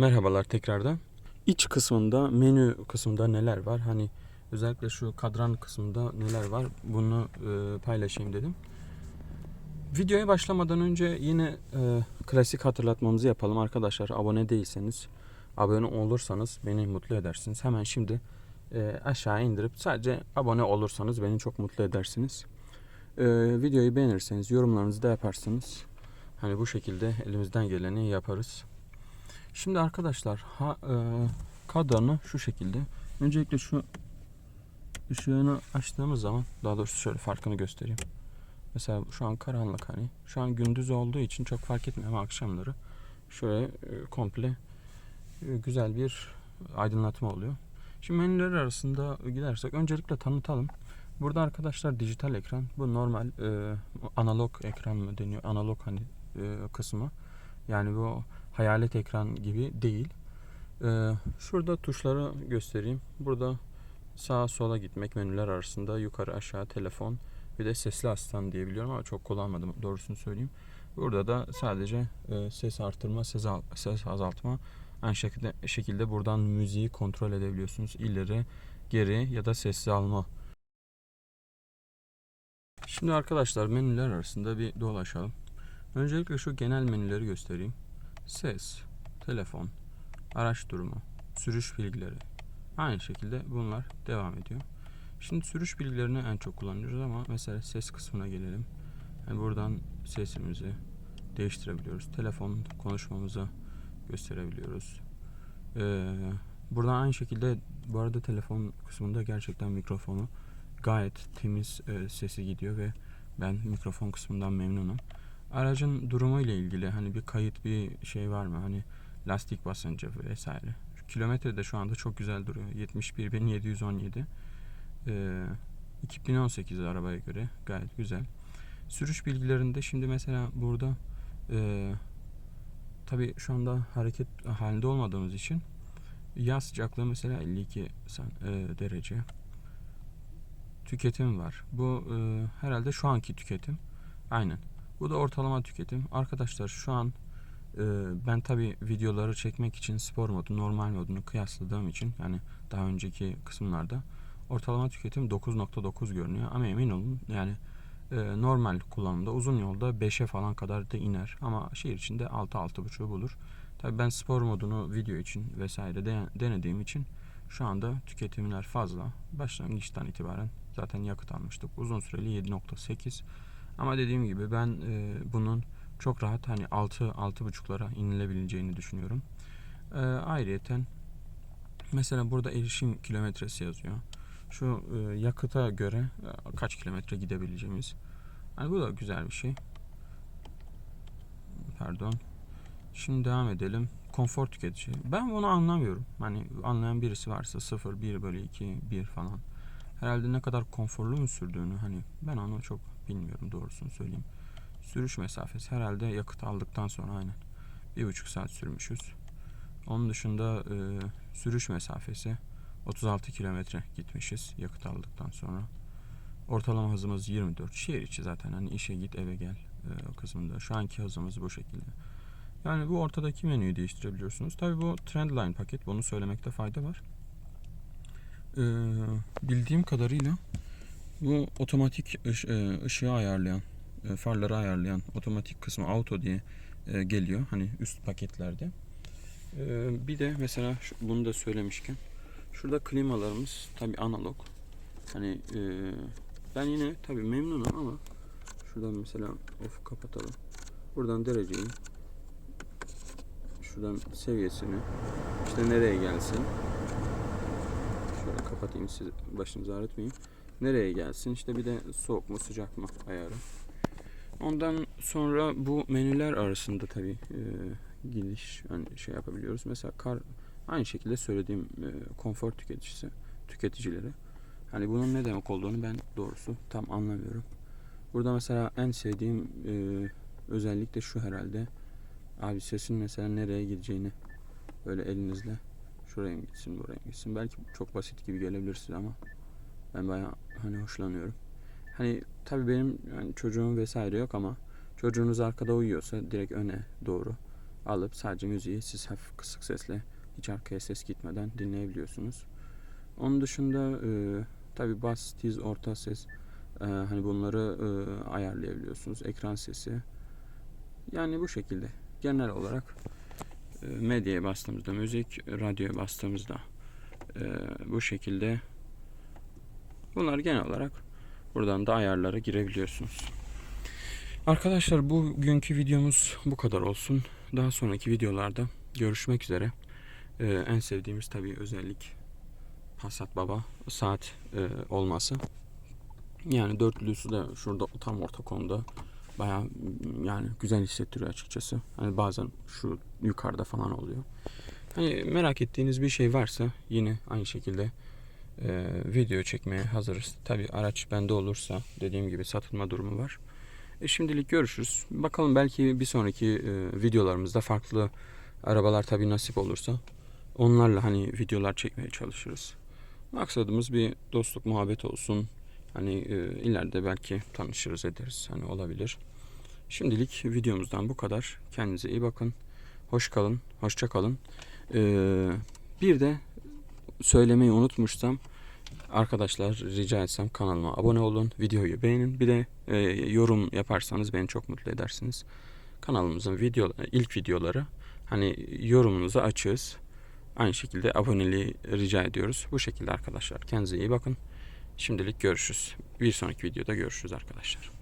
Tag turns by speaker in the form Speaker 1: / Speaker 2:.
Speaker 1: Merhabalar tekrardan. İç kısmında menü kısmında neler var? Hani özellikle şu kadran kısmında neler var? Bunu e, paylaşayım dedim. Videoya başlamadan önce yine e, klasik hatırlatmamızı yapalım arkadaşlar. Abone değilseniz, abone olursanız beni mutlu edersiniz. Hemen şimdi e, aşağı indirip sadece abone olursanız beni çok mutlu edersiniz. E, videoyu beğenirseniz, yorumlarınızı da yaparsanız hani bu şekilde elimizden geleni yaparız. Şimdi arkadaşlar ha, e, kadranı şu şekilde. Öncelikle şu ışığını açtığımız zaman daha doğrusu şöyle farkını göstereyim. Mesela şu an karanlık hani. Şu an gündüz olduğu için çok fark etmiyor ama akşamları şöyle e, komple e, güzel bir aydınlatma oluyor. Şimdi menüler arasında gidersek öncelikle tanıtalım. Burada arkadaşlar dijital ekran. Bu normal e, analog ekran mı deniyor? Analog hani e, kısmı. Yani bu hayalet ekran gibi değil. Ee, şurada tuşları göstereyim. Burada sağa sola gitmek menüler arasında yukarı aşağı telefon bir de sesli asistan diyebiliyorum ama çok kullanmadım doğrusunu söyleyeyim. Burada da sadece e, ses artırma, ses, al- ses azaltma aynı şekilde, şekilde buradan müziği kontrol edebiliyorsunuz. İleri, geri ya da sessiz alma. Şimdi arkadaşlar menüler arasında bir dolaşalım. Öncelikle şu genel menüleri göstereyim. Ses, telefon, araç durumu, sürüş bilgileri. Aynı şekilde bunlar devam ediyor. Şimdi sürüş bilgilerini en çok kullanıyoruz ama mesela ses kısmına gelelim. Yani buradan sesimizi değiştirebiliyoruz. Telefon konuşmamızı gösterebiliyoruz. Ee, buradan aynı şekilde bu arada telefon kısmında gerçekten mikrofonu gayet temiz e, sesi gidiyor ve ben mikrofon kısmından memnunum aracın durumu ile ilgili hani bir kayıt bir şey var mı? Hani lastik basıncı vesaire. Kilometre de şu anda çok güzel duruyor. 71.717. Ee, 2018 arabaya göre gayet güzel. Sürüş bilgilerinde şimdi mesela burada e, tabi şu anda hareket halinde olmadığımız için yaz sıcaklığı mesela 52 san- e, derece. Tüketim var. Bu e, herhalde şu anki tüketim. Aynen. Bu da ortalama tüketim. Arkadaşlar şu an e, ben tabi videoları çekmek için spor modu, normal modunu kıyasladığım için yani daha önceki kısımlarda ortalama tüketim 9.9 görünüyor. Ama emin olun yani e, normal kullanımda uzun yolda 5'e falan kadar da iner. Ama şehir içinde 6-6.5'u bulur. Tabi ben spor modunu video için vesaire de, denediğim için şu anda tüketimler fazla. Başlangıçtan itibaren zaten yakıt almıştık. Uzun süreli 7.8 ama dediğim gibi ben e, bunun çok rahat hani 6 6.5'lara inilebileceğini düşünüyorum. E, ayrıyeten mesela burada erişim kilometresi yazıyor. Şu e, yakıta göre e, kaç kilometre gidebileceğimiz. Hani bu da güzel bir şey. Pardon. Şimdi devam edelim. Konfor tüketici. Ben bunu anlamıyorum. Hani anlayan birisi varsa 0, 1 bölü 2, 1 falan. Herhalde ne kadar konforlu mu sürdüğünü hani ben onu çok bilmiyorum doğrusunu söyleyeyim. Sürüş mesafesi herhalde yakıt aldıktan sonra aynen. Bir buçuk saat sürmüşüz. Onun dışında e, sürüş mesafesi 36 kilometre gitmişiz yakıt aldıktan sonra. Ortalama hızımız 24. Şehir içi zaten hani işe git eve gel e, o kısmında. Şu anki hızımız bu şekilde. Yani bu ortadaki menüyü değiştirebiliyorsunuz. Tabi bu Trendline paket. Bunu söylemekte fayda var. Ee, bildiğim kadarıyla bu otomatik ış- e, ışığı ayarlayan, e, farları ayarlayan otomatik kısmı auto diye e, geliyor. Hani üst paketlerde. Ee, bir de mesela şu- bunu da söylemişken şurada klimalarımız tabi analog. Hani e, ben yine tabi memnunum ama şuradan mesela off kapatalım. Buradan dereceyi şuradan seviyesini işte nereye gelsin şöyle kapatayım siz başınızı ağrıtmayayım nereye gelsin? İşte bir de soğuk mu sıcak mı ayarı. Ondan sonra bu menüler arasında tabi e, gidiş yani şey yapabiliyoruz. Mesela kar aynı şekilde söylediğim e, konfor tüketicisi tüketicileri. Hani bunun ne demek olduğunu ben doğrusu tam anlamıyorum. Burada mesela en sevdiğim e, özellik de şu herhalde. Abi sesin mesela nereye gideceğini böyle elinizle şuraya mı gitsin buraya mı gitsin. Belki çok basit gibi gelebilir size ama ben bayağı hani hoşlanıyorum. Hani tabii benim yani çocuğum vesaire yok ama çocuğunuz arkada uyuyorsa direkt öne doğru alıp sadece müziği siz hafif kısık sesle hiç arkaya ses gitmeden dinleyebiliyorsunuz. Onun dışında e, tabi bas, tiz, orta ses e, hani bunları e, ayarlayabiliyorsunuz. Ekran sesi. Yani bu şekilde. Genel olarak medyaya bastığımızda müzik, radyoya bastığımızda e, bu şekilde bunlar genel olarak buradan da ayarlara girebiliyorsunuz. Arkadaşlar bugünkü videomuz bu kadar olsun. Daha sonraki videolarda görüşmek üzere. Ee, en sevdiğimiz tabii özellik Passat Baba saat e, olması. Yani dörtlüsü de şurada tam orta konuda baya yani güzel hissettiriyor açıkçası. Hani bazen şu yukarıda falan oluyor. Hani merak ettiğiniz bir şey varsa yine aynı şekilde e, video çekmeye hazırız. Tabii araç bende olursa dediğim gibi satılma durumu var. E şimdilik görüşürüz. Bakalım belki bir sonraki e, videolarımızda farklı arabalar tabii nasip olursa onlarla hani videolar çekmeye çalışırız. Maksadımız bir dostluk muhabbet olsun. Hani e, ileride belki tanışırız ederiz. Hani olabilir. Şimdilik videomuzdan bu kadar. Kendinize iyi bakın. Hoş kalın. Hoşça kalın. Ee, bir de söylemeyi unutmuşsam arkadaşlar rica etsem kanalıma abone olun, videoyu beğenin. Bir de e, yorum yaparsanız beni çok mutlu edersiniz. Kanalımızın video ilk videoları hani yorumunuzu açığız. Aynı şekilde aboneliği rica ediyoruz. Bu şekilde arkadaşlar. Kendinize iyi bakın. Şimdilik görüşürüz. Bir sonraki videoda görüşürüz arkadaşlar.